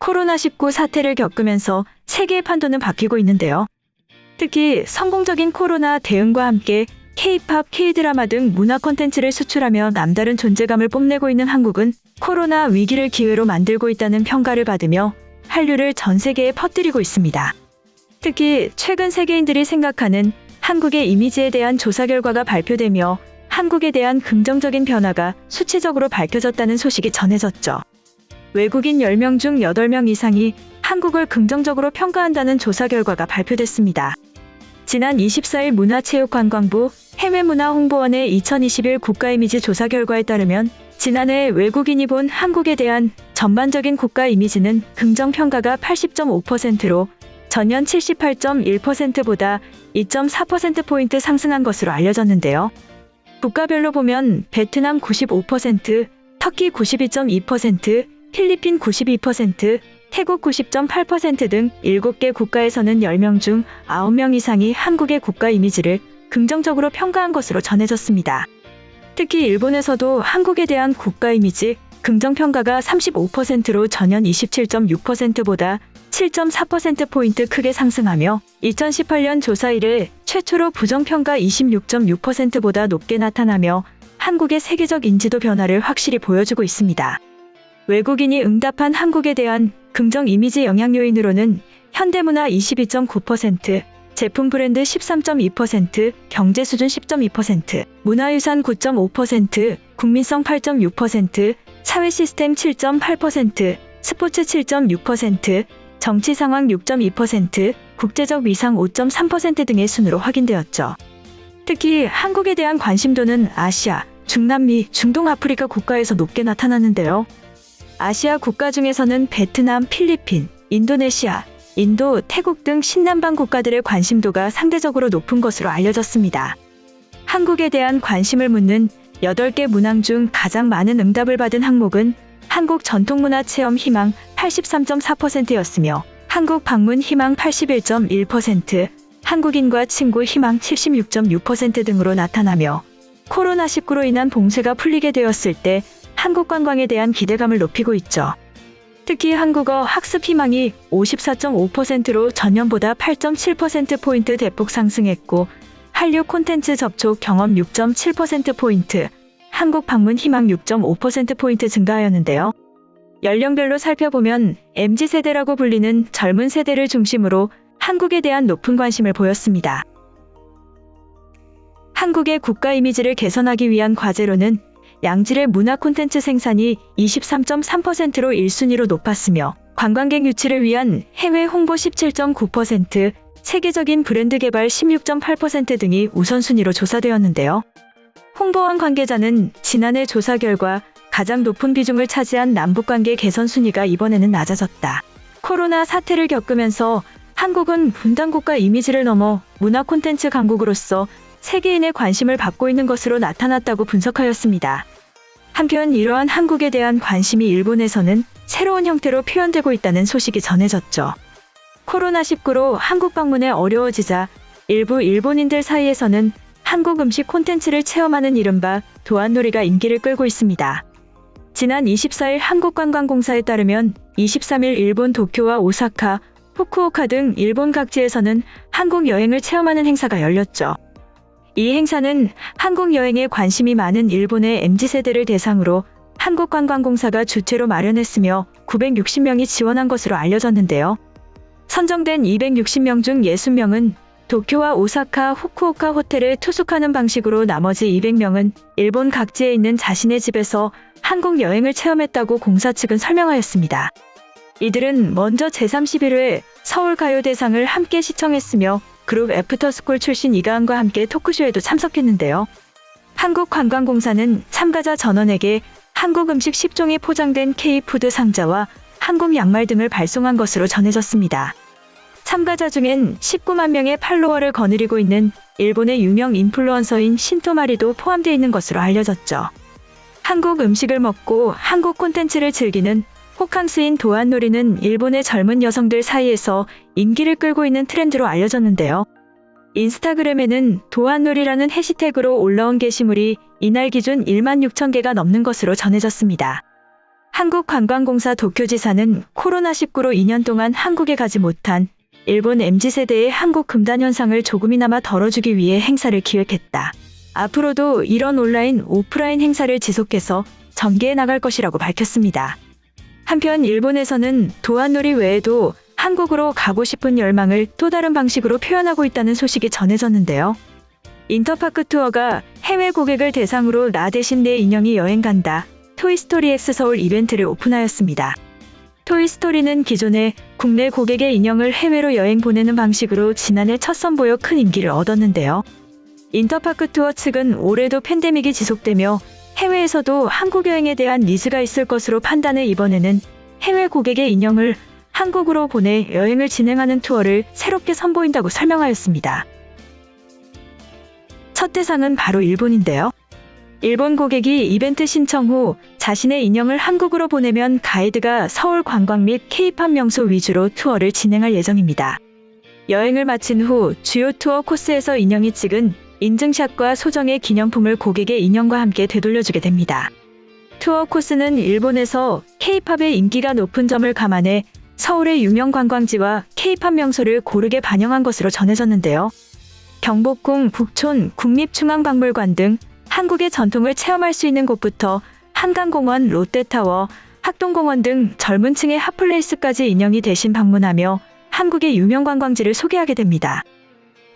코로나19 사태를 겪으면서 세계의 판도는 바뀌고 있는데요. 특히 성공적인 코로나 대응과 함께 K-팝, K-드라마 등 문화 콘텐츠를 수출하며 남다른 존재감을 뽐내고 있는 한국은 코로나 위기를 기회로 만들고 있다는 평가를 받으며 한류를 전 세계에 퍼뜨리고 있습니다. 특히 최근 세계인들이 생각하는 한국의 이미지에 대한 조사 결과가 발표되며 한국에 대한 긍정적인 변화가 수치적으로 밝혀졌다는 소식이 전해졌죠. 외국인 10명 중 8명 이상이 한국을 긍정적으로 평가한다는 조사 결과가 발표됐습니다. 지난 24일 문화체육관광부 해외문화홍보원의 2021 국가이미지 조사 결과에 따르면 지난해 외국인이 본 한국에 대한 전반적인 국가 이미지는 긍정 평가가 80.5%로 전년 78.1%보다 2.4%포인트 상승한 것으로 알려졌는데요. 국가별로 보면 베트남 95%, 터키 92.2%, 필리핀 92%, 태국 90.8%등 7개 국가에서는 10명 중 9명 이상이 한국의 국가 이미지를 긍정적으로 평가한 것으로 전해졌습니다. 특히 일본에서도 한국에 대한 국가 이미지 긍정평가가 35%로 전년 27.6%보다 7.4%포인트 크게 상승하며 2018년 조사 이래 최초로 부정평가 26.6%보다 높게 나타나며 한국의 세계적 인지도 변화를 확실히 보여주고 있습니다. 외국인이 응답한 한국에 대한 긍정 이미지 영향 요인으로는 현대문화 22.9%, 제품 브랜드 13.2%, 경제 수준 10.2%, 문화유산 9.5%, 국민성 8.6%, 사회 시스템 7.8%, 스포츠 7.6%, 정치 상황 6.2%, 국제적 위상 5.3% 등의 순으로 확인되었죠. 특히 한국에 대한 관심도는 아시아, 중남미, 중동 아프리카 국가에서 높게 나타났는데요. 아시아 국가 중에서는 베트남, 필리핀, 인도네시아, 인도, 태국 등 신남방 국가들의 관심도가 상대적으로 높은 것으로 알려졌습니다. 한국에 대한 관심을 묻는 8개 문항 중 가장 많은 응답을 받은 항목은 한국 전통문화 체험 희망 83.4%였으며 한국 방문 희망 81.1%, 한국인과 친구 희망 76.6% 등으로 나타나며 코로나19로 인한 봉쇄가 풀리게 되었을 때 한국 관광에 대한 기대감을 높이고 있죠. 특히 한국어 학습 희망이 54.5%로 전년보다 8.7%포인트 대폭 상승했고, 한류 콘텐츠 접촉 경험 6.7%포인트, 한국 방문 희망 6.5%포인트 증가하였는데요. 연령별로 살펴보면 MZ세대라고 불리는 젊은 세대를 중심으로 한국에 대한 높은 관심을 보였습니다. 한국의 국가 이미지를 개선하기 위한 과제로는 양질의 문화 콘텐츠 생산이 23.3%로 1순위로 높았으며 관광객 유치를 위한 해외 홍보 17.9%, 세계적인 브랜드 개발 16.8% 등이 우선순위로 조사되었는데요. 홍보원 관계자는 지난해 조사 결과 가장 높은 비중을 차지한 남북관계 개선 순위가 이번에는 낮아졌다. 코로나 사태를 겪으면서 한국은 분단국가 이미지를 넘어 문화 콘텐츠 강국으로서 세계인의 관심을 받고 있는 것으로 나타났다고 분석하였습니다. 한편 이러한 한국에 대한 관심이 일본에서는 새로운 형태로 표현되고 있다는 소식이 전해졌죠. 코로나19로 한국 방문에 어려워지자 일부 일본인들 사이에서는 한국 음식 콘텐츠를 체험하는 이른바 도안놀이가 인기를 끌고 있습니다. 지난 24일 한국관광공사에 따르면 23일 일본 도쿄와 오사카, 후쿠오카 등 일본 각지에서는 한국 여행을 체험하는 행사가 열렸죠. 이 행사는 한국 여행에 관심이 많은 일본의 MZ세대를 대상으로 한국관광공사가 주최로 마련했으며 960명이 지원한 것으로 알려졌는데요. 선정된 260명 중 60명은 도쿄와 오사카, 후쿠오카 호텔에 투숙하는 방식으로 나머지 200명은 일본 각지에 있는 자신의 집에서 한국 여행을 체험했다고 공사 측은 설명하였습니다. 이들은 먼저 제31회 서울가요대상을 함께 시청했으며 그룹 애프터스쿨 출신 이가은과 함께 토크쇼에도 참석했는데요. 한국관광공사는 참가자 전원에게 한국 음식 10종이 포장된 K푸드 상자와 한국 양말 등을 발송한 것으로 전해졌습니다. 참가자 중엔 19만 명의 팔로워를 거느리고 있는 일본의 유명 인플루언서인 신토마리도 포함되어 있는 것으로 알려졌죠. 한국 음식을 먹고 한국 콘텐츠를 즐기는 호캉스인 도안놀이는 일본의 젊은 여성들 사이에서 인기를 끌고 있는 트렌드로 알려졌는데요. 인스타그램에는 도안놀이라는 해시태그로 올라온 게시물이 이날 기준 1만 6천 개가 넘는 것으로 전해졌습니다. 한국관광공사 도쿄지사는 코로나19로 2년 동안 한국에 가지 못한 일본 MZ세대의 한국 금단 현상을 조금이나마 덜어주기 위해 행사를 기획했다. 앞으로도 이런 온라인, 오프라인 행사를 지속해서 전개해 나갈 것이라고 밝혔습니다. 한편 일본에서는 도안놀이 외에도 한국으로 가고 싶은 열망을 또 다른 방식으로 표현하고 있다는 소식이 전해졌는데요. 인터파크 투어가 해외 고객을 대상으로 나 대신 내 인형이 여행 간다. 토이스토리 X 서울 이벤트를 오픈하였습니다. 토이스토리는 기존에 국내 고객의 인형을 해외로 여행 보내는 방식으로 지난해 첫 선보여 큰 인기를 얻었는데요. 인터파크 투어 측은 올해도 팬데믹이 지속되며 해외에서도 한국 여행에 대한 니즈가 있을 것으로 판단해 이번에는 해외 고객의 인형을 한국으로 보내 여행을 진행하는 투어를 새롭게 선보인다고 설명하였습니다. 첫 대상은 바로 일본인데요. 일본 고객이 이벤트 신청 후 자신의 인형을 한국으로 보내면 가이드가 서울 관광 및 케이팝 명소 위주로 투어를 진행할 예정입니다. 여행을 마친 후 주요 투어 코스에서 인형이 찍은 인증샷과 소정의 기념품을 고객의 인형과 함께 되돌려주게 됩니다. 투어 코스는 일본에서 케이팝의 인기가 높은 점을 감안해 서울의 유명 관광지와 케이팝 명소를 고르게 반영한 것으로 전해졌는데요. 경복궁, 북촌, 국립중앙박물관 등 한국의 전통을 체험할 수 있는 곳부터 한강공원, 롯데타워, 학동공원 등 젊은 층의 핫플레이스까지 인형이 대신 방문하며 한국의 유명 관광지를 소개하게 됩니다.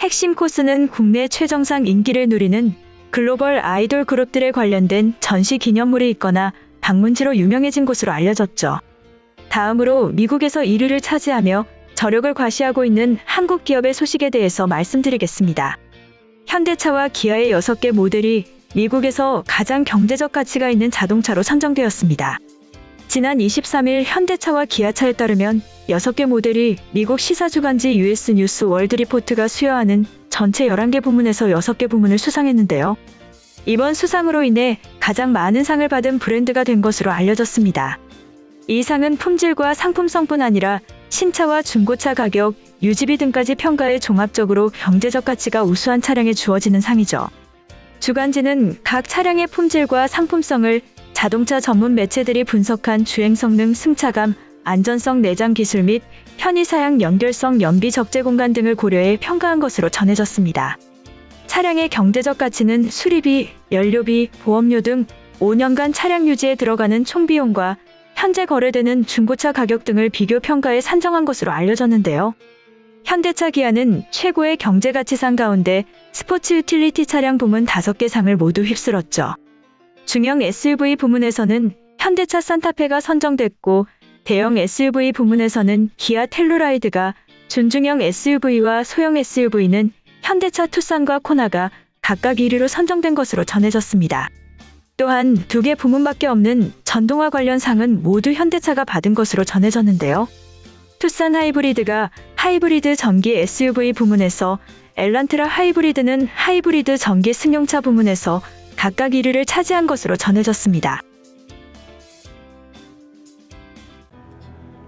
핵심 코스는 국내 최정상 인기를 누리는 글로벌 아이돌 그룹들에 관련된 전시 기념물이 있거나 방문지로 유명해진 곳으로 알려졌죠. 다음으로 미국에서 1위를 차지하며 저력을 과시하고 있는 한국 기업의 소식에 대해서 말씀드리겠습니다. 현대차와 기아의 6개 모델이 미국에서 가장 경제적 가치가 있는 자동차로 선정되었습니다. 지난 23일 현대차와 기아차에 따르면 6개 모델이 미국 시사주간지 US 뉴스 월드 리포트가 수여하는 전체 11개 부문에서 6개 부문을 수상했는데요. 이번 수상으로 인해 가장 많은 상을 받은 브랜드가 된 것으로 알려졌습니다. 이 상은 품질과 상품성뿐 아니라 신차와 중고차 가격, 유지비 등까지 평가해 종합적으로 경제적 가치가 우수한 차량에 주어지는 상이죠. 주간지는 각 차량의 품질과 상품성을 자동차 전문 매체들이 분석한 주행 성능, 승차감, 안전성, 내장 기술 및 편의 사양 연결성, 연비 적재 공간 등을 고려해 평가한 것으로 전해졌습니다. 차량의 경제적 가치는 수리비, 연료비, 보험료 등 5년간 차량 유지에 들어가는 총 비용과 현재 거래되는 중고차 가격 등을 비교 평가해 산정한 것으로 알려졌는데요. 현대차 기아는 최고의 경제가치상 가운데 스포츠 유틸리티 차량 부문 5개 상을 모두 휩쓸었죠. 중형 SUV 부문에서는 현대차 산타페가 선정됐고 대형 SUV 부문에서는 기아 텔루라이드가 준중형 SUV와 소형 SUV는 현대차 투싼과 코나가 각각 1위로 선정된 것으로 전해졌습니다. 또한 두 개 부문밖에 없는 전동화 관련 상은 모두 현대차가 받은 것으로 전해졌는데요. 투싼 하이브리드가 하이브리드 전기 SUV 부문에서 엘란트라 하이브리드는 하이브리드 전기 승용차 부문에서 각각 1위를 차지한 것으로 전해졌습니다.